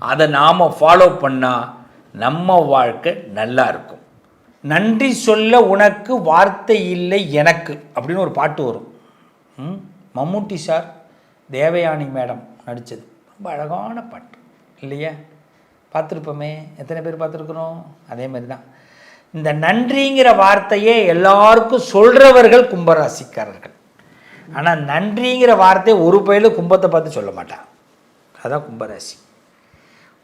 அதை நாம் ஃபாலோ பண்ணால் நம்ம வாழ்க்கை நல்லா இருக்கும். நன்றி சொல்ல உனக்கு வார்த்தை இல்லை எனக்கு அப்படின்னு ஒரு பாட்டு வரும். ம், மம்முட்டி சார் தேவயானி மேடம் நடித்தது ரொம்ப அழகான பாட்டு இல்லையா? பார்த்துருப்போமே எத்தனை பேர் பார்த்துருக்குறோம்? அதே மாதிரி தான் இந்த நன்றிங்கிற வார்த்தையே எல்லாருக்கும் சொல்கிறவர்கள் கும்பராசிக்காரர்கள். ஆனால் நன்றிங்கிற வார்த்தையை ஒரு பயிலும் கும்பத்தை பார்த்து சொல்ல மாட்டான். அதுதான் கும்பராசி.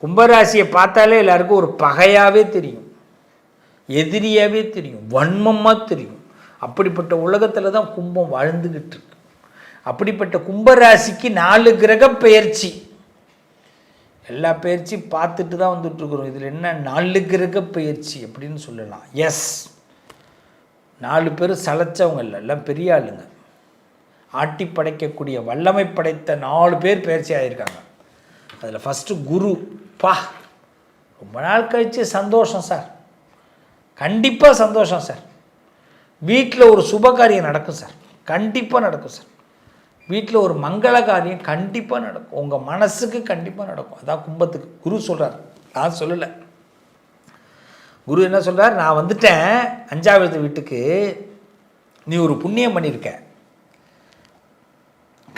கும்பராசியை பார்த்தாலே எல்லாருக்கும் ஒரு பகையாகவே தெரியும். எதிரியாகவே தெரியும். வன்மமாக தெரியும். அப்படிப்பட்ட உலகத்தில் தான் கும்பம் வாழ்ந்துக்கிட்டு இருக்கு. அப்படிப்பட்ட கும்பராசிக்கு நாலு கிரக பெயர்ச்சி. எல்லா பயிற்சியும் பார்த்துட்டு தான் வந்துட்டுருக்குறோம் இதில் என்ன? நாலு கிரக பயிற்சி அப்படின்னு சொல்லலாம். எஸ் நாலு பேர் சளைச்சவங்க இல்லை. எல்லாம் பெரிய ஆளுங்க. ஆட்டி படைக்கக்கூடிய வல்லமை படைத்த நாலு பேர் பயிற்சி ஆகியிருக்காங்க அதில் ஃபஸ்ட்டு குரு. பா ரொம்ப நாள் கழித்து சந்தோஷம் சார் கண்டிப்பாக சந்தோஷம் சார் வீட்டில் ஒரு சுப காரியம் நடக்கும் சார் கண்டிப்பாக நடக்கும் சார் வீட்டில் ஒரு மங்கள காரியம் கண்டிப்பாக நடக்கும். உங்கள் மனசுக்கு கண்டிப்பாக நடக்கும். அதான் கும்பத்துக்கு. குரு சொல்கிறார் நான் சொல்லலை. குரு என்ன சொல்கிறார் நான் வந்துட்டேன். அஞ்சாவது வீட்டுக்கு நீ ஒரு புண்ணியம் பண்ணியிருக்க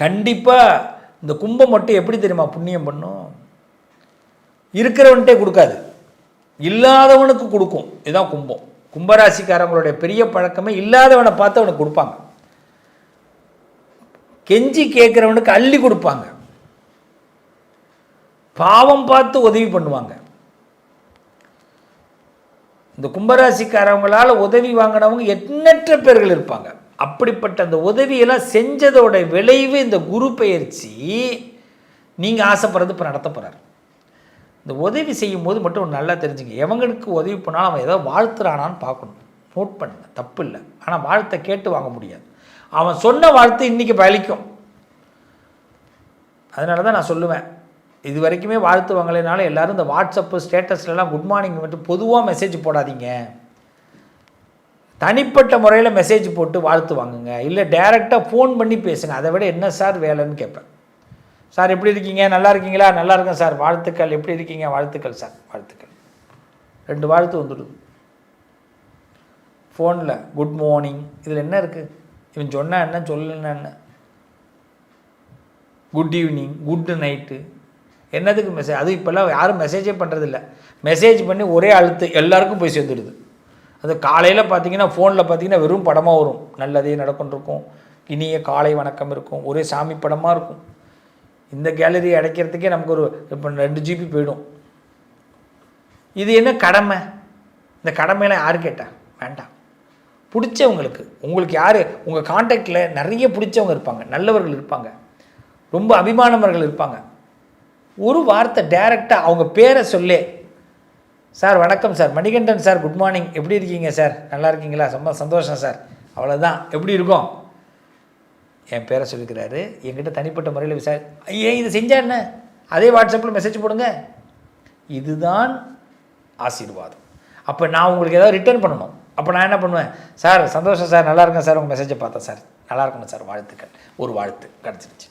கண்டிப்பாக இந்த கும்பம் மட்டும் எப்படி தெரியுமா புண்ணியம் பண்ணும்? இருக்கிறவன்ட்டே கொடுக்காது. இல்லாதவனுக்கு கொடுக்கும். இதுதான் கும்பம். கும்பராசிக்காரங்களுடைய பெரிய பழக்கமே இல்லாதவனை பார்த்து அவனுக்கு கொடுப்பாங்க. கெஞ்சி கேட்குறவனுக்கு அள்ளி கொடுப்பாங்க. பாவம் பார்த்து உதவி பண்ணுவாங்க. இந்த கும்பராசிக்காரவங்களால் உதவி வாங்கினவங்க எண்ணற்ற பேர்கள் இருப்பாங்க. அப்படிப்பட்ட அந்த உதவியெல்லாம் செஞ்சதோட விளைவு இந்த குரு பெயர்ச்சி. நீங்கள் ஆசைப்படுறது இப்போ நடத்த போகிறார் இந்த உதவி செய்யும் போது மட்டும் நல்லா தெரிஞ்சுங்க. எவங்களுக்கு உதவி பண்ணாலும் அவன் ஏதோ வாழ்த்துறானான்னு பார்க்கணும். நோட் பண்ணுங்க. தப்பு இல்லை. ஆனால் வாழ்த்தை கேட்டு வாங்க முடியாது. அவன் சொன்ன வாழ்த்து இன்றைக்கி பலிக்கும். அதனால தான் நான் சொல்லுவேன். இது வரைக்குமே வாழ்த்து வாங்கலைனாலும் எல்லாரும் இந்த வாட்ஸ்அப்பு ஸ்டேட்டஸ்லலாம் குட் மார்னிங் மட்டும் பொதுவாக மெசேஜ் போடாதீங்க. தனிப்பட்ட முறையில் மெசேஜ் போட்டு வாழ்த்து வாங்குங்க. இல்லை டேரெக்டாக ஃபோன் பண்ணி பேசுங்க. அதை விட என்ன சார் வேலைன்னு கேட்பேன். சார் எப்படி இருக்கீங்க? நல்லா இருக்கீங்களா? நல்லா இருக்கேன் சார். வாழ்த்துக்கள். எப்படி இருக்கீங்க? வாழ்த்துக்கள் சார். வாழ்த்துக்கள். ரெண்டு வாழ்த்து வந்துடுது. ஃபோனில் குட் மார்னிங். இதில் என்ன இருக்குது இவன் சொன்னால் என்ன சொல்லலன்னா என்ன? Good evening. Good night. என்னதுக்கு மெசேஜ்? அது இப்போல்லாம் யாரும் மெசேஜே பண்ணுறதில்ல மெசேஜ் பண்ணி ஒரே அழுத்து எல்லாருக்கும் போய் சேர்ந்துடுது. அது காலையில் பார்த்தீங்கன்னா ஃபோனில் பார்த்தீங்கன்னா வெறும் படமாக வரும். நல்லதே நடக்கும் இருக்கும் இனிய காலை வணக்கம் இருக்கும். ஒரே சாமி படமாக இருக்கும். இந்த கேலரி அடைக்கிறதுக்கே நமக்கு ஒரு இப்போ ரெண்டு ஜிபி போயிடும். இது என்ன கடமை? இந்த கடமையெல்லாம் யார் கேட்டா? வேண்டாம். பிடிச்சவங்களுக்கு உங்களுக்கு யார் உங்கள் காண்டாக்டில் நிறைய பிடிச்சவங்க இருப்பாங்க நல்லவர்கள் இருப்பாங்க ரொம்ப அபிமானவர்கள் இருப்பாங்க. ஒரு வார்த்தை டைரெக்டாக அவங்க பேரை சொல்லே. சார் வணக்கம் sir Manikandan sir good morning எப்படி இருக்கீங்க சார் நல்லா இருக்கீங்களா? ரொம்ப சந்தோஷம் சார் அவ்வளோதான் எப்படி இருக்கும்? என் பேரை சொல்லிக்கிறாரு என்கிட்ட தனிப்பட்ட முறையில் விசாரி ஏன் இது செஞ்சா என்ன? அதே வாட்ஸ்அப்பில் மெசேஜ் போடுங்க. இதுதான் ஆசீர்வாதம். அப்போ நான் உங்களுக்கு ஏதாவது ரிட்டர்ன் பண்ணணும். அப்போ நான் என்ன பண்ணுவேன்? சார் சந்தோஷம் சார். நல்லா இருக்கேன் சார். உங்கள் மெசேஜை பார்த்தேன் சார். நல்லா இருக்கணும் சார். வாழ்த்துக்கள். ஒரு வாழ்த்து கிடச்சிருச்சு.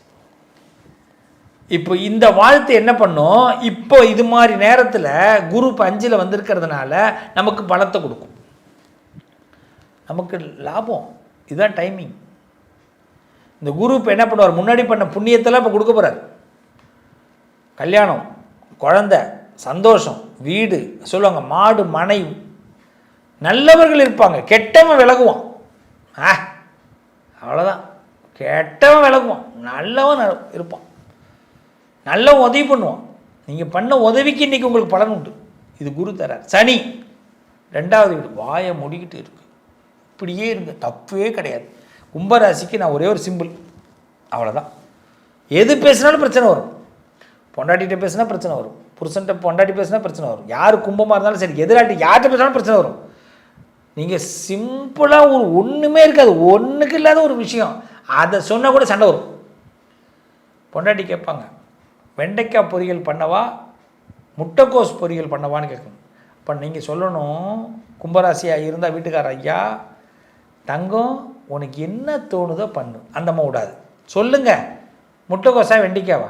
இப்போ இந்த வாழ்த்து என்ன பண்ணும்? இப்போ இது மாதிரி நேரத்தில் குரு இப்போ அஞ்சில் வந்திருக்கிறதுனால நமக்கு பலத்தை கொடுக்கும். நமக்கு லாபம். இதுதான் டைமிங் இந்த குரு இப்போ என்ன பண்ணுவார்? முன்னாடி பண்ண புண்ணியத்தெல்லாம் இப்போ கொடுக்க போகிறார் கல்யாணம் குழந்த சந்தோஷம் வீடு சொல்லுவாங்க மாடு மனை நல்லவர்கள் இருப்பாங்க. கெட்டவன் விலகுவான். ஆ அவ்வளோதான் கெட்டவன் விலகுவான். நல்லவன் ந- இருப்பான். நல்லவன் உதவி பண்ணுவான். நீங்கள் பண்ண உதவிக்கு இன்றைக்கி உங்களுக்கு பலன் உண்டு. இது குரு தரார். சனி ரெண்டாவது வீடு. வாயை முடிக்கிட்டு இருக்கு. இப்படியே இருங்க. தப்பே கிடையாது. கும்பராசிக்கு நான் ஒரே ஒரு சிம்பிள் அவ்வளோதான் எது பேசினாலும் பிரச்சனை வரும். பொண்டாட்டிகிட்ட பேசினா பிரச்சனை வரும். புருஷன்கிட்ட பொண்டாட்டி பேசினா பிரச்சனை வரும். யார் கும்பமாக இருந்தாலும் சரி எதிராட்டி யார்கிட்ட பேசினாலும் பிரச்சனை வரும். நீங்கள் சிம்பிளாக ஒரு ஒன்றுமே இருக்காது. ஒன்றுக்கு இல்லாத ஒரு விஷயம். அதை சொன்னால் கூட சண்டை வரும். பொண்டாட்டி கேட்பாங்க வெண்டைக்காய் பொரியல் பண்ணவா? முட்டைக்கோஸ் பொரியல் பண்ணவான்னு கேட்கணும் இப்போ நீங்கள் சொல்லணும் கும்பராசியாக இருந்தால் வீட்டுக்கார ஐயா தங்கம் உனக்கு என்ன தோணுதோ பண்ணு. அந்தம்மா விடாது. சொல்லுங்கள் முட்டைக்கோசா வெண்டிக்காவா?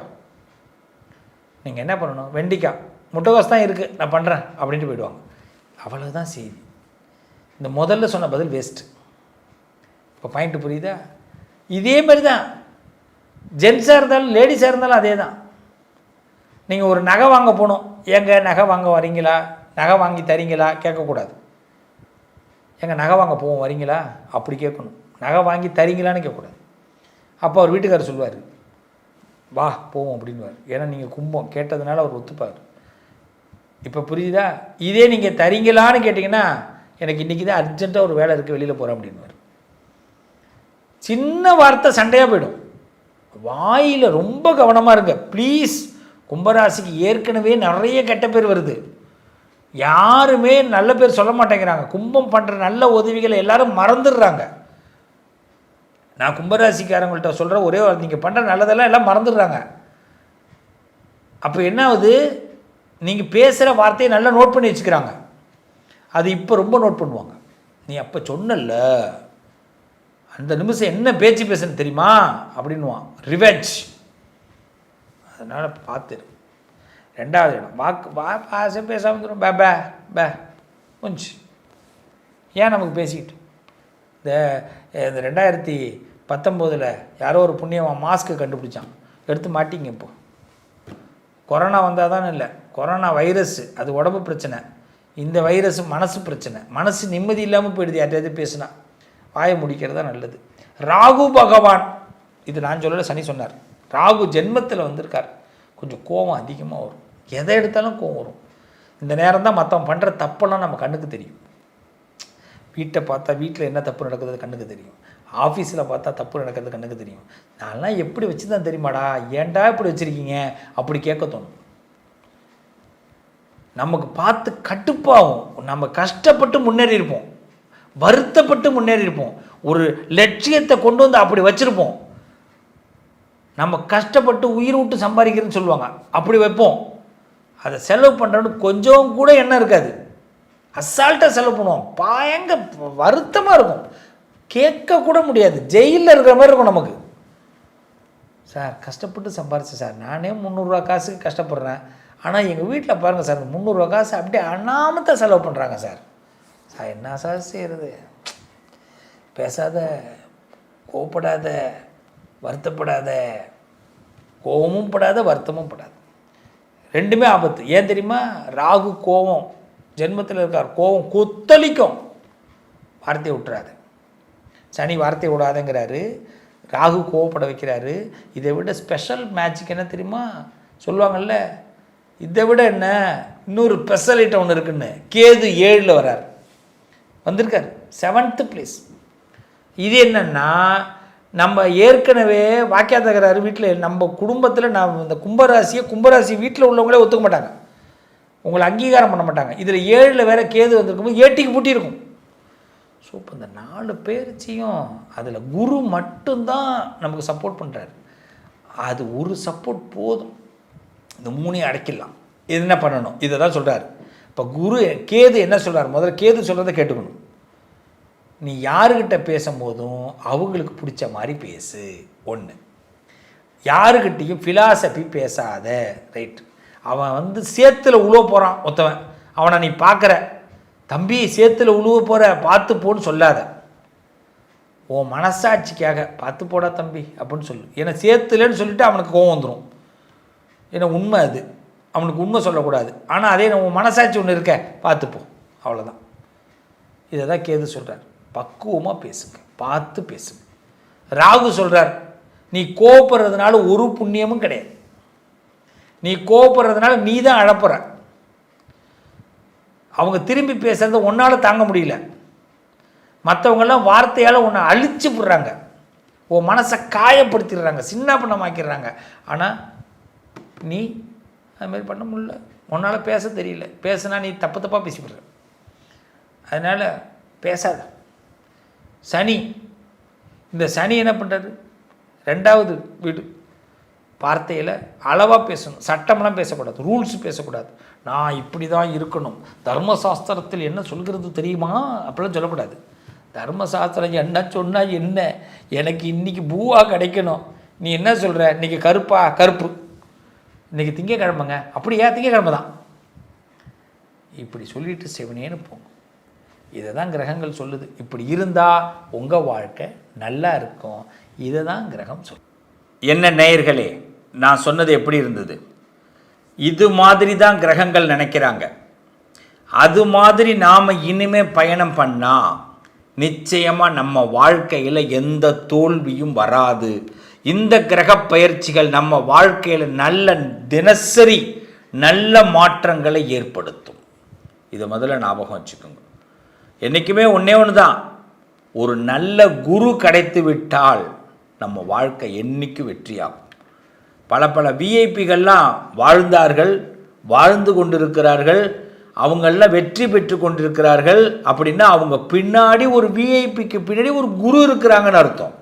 நீங்கள் என்ன பண்ணணும்? வெண்டிக்காய் முட்டைக்கோஸ் தான் இருக்குது நான் பண்ணுறேன் அப்படின்ட்டு போயிடுவாங்க. அவ்வளவுதான் செய்தி. இந்த முதல்ல சொன்ன பதில் வேஸ்ட்டு இப்போ பாயிண்ட் புரியுதா? இதே மாதிரி தான் ஜென்ஸாக இருந்தாலும் லேடிஸாக இருந்தாலும் அதே தான் நீங்கள் ஒரு நகை வாங்க போகணும். ஏங்க நகை வாங்க வரீங்களா? நகை வாங்கி தரீங்களா? கேட்கக்கூடாது. ஏங்க நகை வாங்க போவோம் வரீங்களா? அப்படி கேட்கணும். நகை வாங்கி தரீங்களான்னு கேட்கக்கூடாது. அப்போ அவர் வீட்டுக்காரர் சொல்லுவார் வா போவோம் அப்படின்வார் ஏன்னா நீங்கள் கும்பம். கேட்டதுனால அவர் ஒத்துப்பார். இப்போ புரியுதா? இதே நீங்கள் தரீங்களான்னு கேட்டிங்கன்னா எனக்கு இன்றைக்கி தான் அர்ஜென்ட்டாக ஒரு வேலை இருக்குது வெளியில் போகிறேன் அப்படின்வார் சின்ன வார்த்தை சண்டையாக போயிடும். வாயில் ரொம்ப கவனமாக இருங்க. ப்ளீஸ் கும்பராசிக்கு ஏற்கனவே நிறைய கெட்ட பேர் வருது. யாருமே நல்ல பேர் சொல்ல மாட்டேங்கிறாங்க. கும்பம் பண்ணுற நல்ல உதவிகளை எல்லாரும் மறந்துடுறாங்க. நான் கும்பராசிக்காரங்கள்ட்ட சொல்கிற ஒரே நீங்கள் பண்ணுற நல்லதெல்லாம் எல்லாம் மறந்துடுறாங்க. அப்போ என்ன ஆகுது? நீங்கள் பேசுகிற வார்த்தையை நல்லா நோட் பண்ணி வச்சுக்கிறாங்க. அது இப்போ ரொம்ப நோட் பண்ணுவாங்க. நீ அப்போ சொன்னல்ல. அந்த நிமிஷம் என்ன பேச்சு பேசுன்னு தெரியுமா? அப்படின்னுவான். ரிவெஞ்ச் அதனால் பார்த்துரு ரெண்டாவது இடம். வாக்கு வா பாச பேசாமல் தரும் பே பே பே கொஞ்சு ஏன் நமக்கு பேசிக்கிட்டு? இந்த இந்த ரெண்டாயிரத்தி பத்தொம்போதில் யாரோ ஒரு புண்ணியமாக மாஸ்க்கு கண்டுபிடிச்சான். எடுத்து மாட்டிங்க இப்போ. கொரோனா வந்தால் தான் இல்லை. கொரோனா வைரஸ் அது உடம்பு பிரச்சனை. இந்த வைரஸ் மனசு பிரச்சனை. மனசு நிம்மதி இல்லாமல் போயிடுது யார்ட்டையாவது பேசுனா. வாயை முடிக்கிறது தான் நல்லது. ராகு பகவான் இது நான் சொல்லலை சனி சொன்னார். ராகு ஜென்மத்தில் வந்திருக்கார். கொஞ்சம் கோபம் அதிகமாக வரும். எதை எடுத்தாலும் கோவம் வரும். இந்த நேரம் தான் மற்றவன் பண்ணுற தப்பெல்லாம் நம்ம கண்ணுக்கு தெரியும். வீட்டை பார்த்தா வீட்டில் என்ன தப்பு நடக்குது கண்ணுக்கு தெரியும். ஆஃபீஸில் பார்த்தா தப்பு நடக்கிறது கண்ணுக்கு தெரியும். நான்லாம் எப்படி வச்சு தான் தெரியுமாடா? ஏன்டா இப்படி வச்சுருக்கீங்க? அப்படி கேட்க தோணும். நமக்கு பார்த்து கட்டுப்பாகும் நம்ம கஷ்டப்பட்டு முன்னேறி இருப்போம் வருத்தப்பட்டு முன்னேறி இருப்போம் ஒரு லட்சியத்தை கொண்டு வந்து அப்படி வச்சுருப்போம். நம்ம கஷ்டப்பட்டு உயிர் விட்டு சம்பாதிக்கிறேன்னு சொல்லுவாங்க. அப்படி வைப்போம். அதை செலவு பண்ணுறோன்னு கொஞ்சம் கூட எண்ணம் இருக்காது. அசால்ட்டாக செலவு பண்ணுவோம் பயங்க வருத்தமாக இருக்கும். கேட்கக்கூட முடியாது. ஜெயிலில் இருக்கிற மாதிரி இருக்கும் நமக்கு. சார் கஷ்டப்பட்டு சம்பாரிச்சேன் சார். நானே முந்நூறுரூவா காசுக்கு கஷ்டப்படுறேன். ஆனால் எங்கள் வீட்டில் பாருங்கள் சார் முந்நூறுரூவா காசு அப்படியே அண்ணாமத்தை செலவு பண்ணுறாங்க சார். சார் என்ன சார் செய்கிறது பேசாத கோவப்படாத வருத்தப்படாத கோவமும் படாத வருத்தமும் படாத. ரெண்டுமே ஆபத்து. ஏன் தெரியுமா? ராகு கோவம். ஜென்மத்தில் இருக்கார். கோவம் கொத்தளிக்கும். வார்த்தையை விட்டுறாது. சனி வார்த்தை விடாதுங்கிறாரு. ராகு கோவப்பட வைக்கிறாரு. இதை விட ஸ்பெஷல் மேஜிக் என்ன தெரியுமா? சொல்லுவாங்கல்ல இதை விட என்ன? இன்னொரு ஸ்பெஷல் ஐட்டம் ஒன்று இருக்குன்னு. கேது ஏழில் வரார் வந்திருக்கார். செவன்த்து பிளேஸ் இது என்னன்னா நம்ம ஏற்கனவே வாக்கியா தகராறு வீட்டில் நம்ம குடும்பத்தில் நான் இந்த கும்பராசியை கும்பராசி வீட்டில் உள்ளவங்களே ஒத்துக்க மாட்டாங்க. உங்களை அங்கீகாரம் பண்ண மாட்டாங்க. இதில் ஏழில் வேற கேது வந்திருக்கும்போது ஏட்டிக்கு பூட்டி இருக்கும். ஸோ இப்போ இந்த நாலு பேர்ச்சியும் அதில் குரு மட்டும்தான் நமக்கு சப்போர்ட் பண்ணுறாரு அது ஒரு சப்போர்ட் போதும். இந்த மூணையும் அடைக்கலாம். இது என்ன பண்ணணும்? இதை தான் சொல்கிறார் இப்போ குரு கேது என்ன சொல்கிறார் முதல்ல கேது சொல்கிறத கேட்டுக்கணும். நீ யாருக்கிட்ட பேசும்போதும் அவங்களுக்கு பிடிச்ச மாதிரி பேசு. ஒன்று யாருக்கிட்டேயும் ஃபிலாசபி பேசாத. ரைட் அவன் வந்து சேத்துல உழுவ போகிறான் ஒருத்தவன் அவனை நீ பார்க்குற தம்பி சேத்துல உழுவ போகிற பார்த்து போன்னு சொல்லாத. உன் மனசாட்சிக்காக பார்த்து போடா தம்பி அப்படின்னு சொல்லு. ஏன்னா சேத்துலன்னு சொல்லிட்டு அவனுக்கு கோவம் வந்துடும் ஏன்னா உண்மை அது. அவனுக்கு உண்மை சொல்லக்கூடாது. ஆனால் அதே உன் மனசாட்சி ஒன்று இருக்க பார்த்துப்போம் அவ்வளோதான் இதை தான் கேது சொல்கிறார் பக்குவமாக பேசுங்க பார்த்து பேசுங்க. ராகு சொல்கிறார் நீ கோபப்படுறதுனால ஒரு புண்ணியமும் கிடையாது. நீ கோபப்படுறதுனால நீ தான் அழப்புற. அவங்க திரும்பி பேசுகிறத உன்னால் தாங்க முடியல. மற்றவங்கெல்லாம் வார்த்தையால் உன்னை அழிச்சு விடுறாங்க. உன் மனசை காயப்படுத்திடுறாங்க சின்ன பண்ணமாக்கிடுறாங்க ஆனால் நீ அதுமாரி பண்ண முடியல. உன்னால் பேச தெரியல. பேசுனா நீ தப்பு தப்பாக பேசிவிடுற. அதனால் பேசாத. சனி. இந்த சனி என்ன பண்ணுறாரு ரெண்டாவது வீடு. வார்த்தையில் அளவாக பேசணும். சட்டம்லாம் பேசக்கூடாது. ரூல்ஸ் பேசக்கூடாது. நான் இப்படி தான் இருக்கணும். தர்மசாஸ்திரத்தில் என்ன சொல்கிறது தெரியுமா? அப்படிலாம் சொல்லக்கூடாது. தர்மசாஸ்திரம் என்ன சொன்னால் என்ன? எனக்கு இன்றைக்கி பூவாக கிடைக்கணும். நீ என்ன சொல்கிற இன்றைக்கி கருப்பா? கருப்பு. இன்றைக்கி திங்கக்கிழமைங்க. அப்படியா? திங்கக்கிழமை தான். இப்படி சொல்லிட்டு செவனேன்னு போங்க. இதை தான் கிரகங்கள் சொல்லுது. இப்படி இருந்தால் உங்கள் வாழ்க்கை நல்லா இருக்கும். இதை தான் கிரகம் சொல். என்ன நேயர்களே நான் சொன்னது எப்படி இருந்தது? இது மாதிரி தான் கிரகங்கள் நினைக்கிறாங்க. அது மாதிரி நாம் இனிமே பயணம் பண்ணால் நிச்சயமாக நம்ம வாழ்க்கையில் எந்த தோல்வியும் வராது. இந்த கிரக பயிற்சிகள் நம்ம வாழ்க்கையில் நல்ல தினசரி நல்ல மாற்றங்களை ஏற்படுத்தும். இதை முதல்ல ஞாபகம் வச்சுக்கோங்க. என்றைக்குமே ஒன்றே ஒன்று தான் ஒரு நல்ல குரு கிடைத்து விட்டால் நம்ம வாழ்க்கை என்னைக்கு வெற்றியாகும்? பல பல விஐபிகள்லாம் வாழ்ந்தார்கள் வாழ்ந்து கொண்டிருக்கிறார்கள் அவங்களெலாம் வெற்றி பெற்று கொண்டிருக்கிறார்கள் அப்படின்னா அவங்க பின்னாடி ஒரு விஐபிக்கு பின்னாடி ஒரு குரு இருக்கிறாங்கன்னு அர்த்தம்.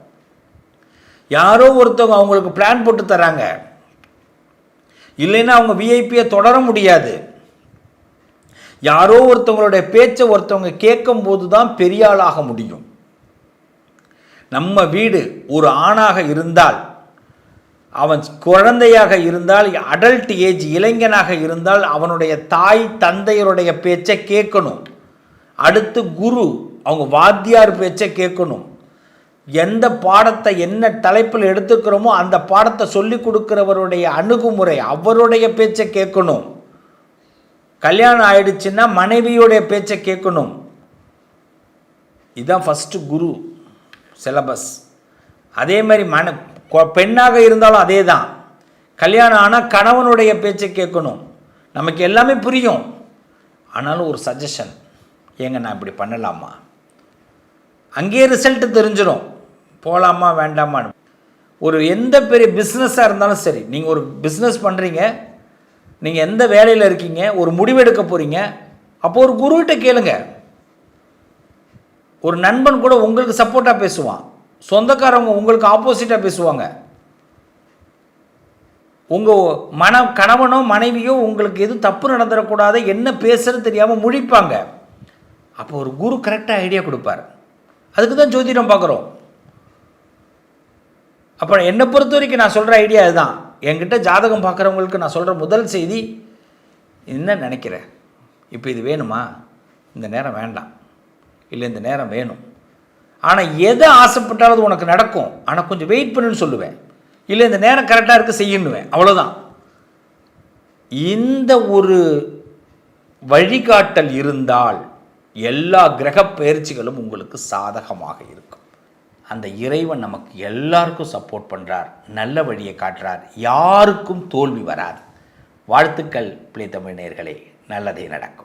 யாரோ ஒருத்தவங்க அவங்களுக்கு பிளான் போட்டு தராங்க. இல்லைன்னா அவங்க விஐபியை தொடர முடியாது. யாரோ ஒருத்தவங்களுடைய பேச்சை ஒருத்தவங்க கேட்கும் போது தான் பெரிய ஆளாக முடியும். நம்ம வீடு ஒரு ஆணாக இருந்தால் அவன் குழந்தையாக இருந்தால் அடல்ட் ஏஜ் இளைஞனாக இருந்தால் அவனுடைய தாய் தந்தையருடைய பேச்சை கேட்கணும். அடுத்து குரு அவங்க வாத்தியார் பேச்சை கேட்கணும். எந்த பாடத்தை என்ன தலைப்பில் எடுத்துக்கிறோமோ அந்த பாடத்தை சொல்லி கொடுக்கிறவருடைய அணுகுமுறை அவருடைய பேச்சை கேட்கணும். கல்யாணம் ஆயிடுச்சுன்னா மனைவியோடைய பேச்சை கேட்கணும். இதுதான் ஃபஸ்ட்டு குரு சிலபஸ் அதே மாதிரி மன பெண்ணாக இருந்தாலும் அதே தான் கல்யாணம் ஆனால் கணவனுடைய பேச்சை கேட்கணும். நமக்கு எல்லாமே புரியும். ஆனாலும் ஒரு சஜஷன் ஏங்க நான் இப்படி பண்ணலாமா? அங்கேயே ரிசல்ட்டு தெரிஞ்சிடும் போகலாமா வேண்டாமான்னு. ஒரு எந்த பெரிய பிஸ்னஸாக இருந்தாலும் சரி நீங்கள் ஒரு பிஸ்னஸ் பண்ணுறீங்க நீங்கள் எந்த வேலையில் இருக்கீங்க ஒரு முடிவெடுக்க போகிறீங்க அப்போ ஒரு குருகிட்ட கேளுங்க. ஒரு நண்பன் கூட உங்களுக்கு சப்போர்ட்டாக பேசுவான். சொந்தக்காரவங்க உங்களுக்கு ஆப்போசிட்டாக பேசுவாங்க. உங்கள் மன கணவனோ மனைவியோ உங்களுக்கு எதுவும் தப்பு நடந்துடக்கூடாது என்ன பேசுறது தெரியாமல் முழிப்பாங்க. அப்போ ஒரு குரு கரெக்டாக ஐடியா கொடுப்பார். அதுக்கு தான் ஜோதிடம் பார்க்குறோம். அப்போ என்னை பொறுத்த வரைக்கும் நான் சொல்கிற ஐடியா இதுதான் என்கிட்ட ஜாதகம் பார்க்குறவங்களுக்கு நான் சொல்கிற முதல் செய்தி என்ன நினைக்கிறேன் இப்போ இது வேணுமா? இந்த நேரம் வேண்டாம். இல்லை இந்த நேரம் வேணும். ஆனால் எதை ஆசைப்பட்டாலும் அது உனக்கு நடக்கும். ஆனால் கொஞ்சம் வெயிட் பண்ணுன்னு சொல்லுவேன். இல்லை இந்த நேரம் கரெக்டாக இருக்க செய்யணுவேன் அவ்வளோதான் இந்த ஒரு வழிகாட்டல் இருந்தால் எல்லா கிரக பயிற்சிகளும் உங்களுக்கு சாதகமாக இருக்கும். அந்த இறைவன் நமக்கு எல்லாருக்கும் சப்போர்ட் பண்ணுறார் நல்ல வழியை காட்டுறார் யாருக்கும் தோல்வி வராது. வாழ்த்துக்கள் பிள்ளை தமிழ் நேர்களே நல்லதே நடக்கும்.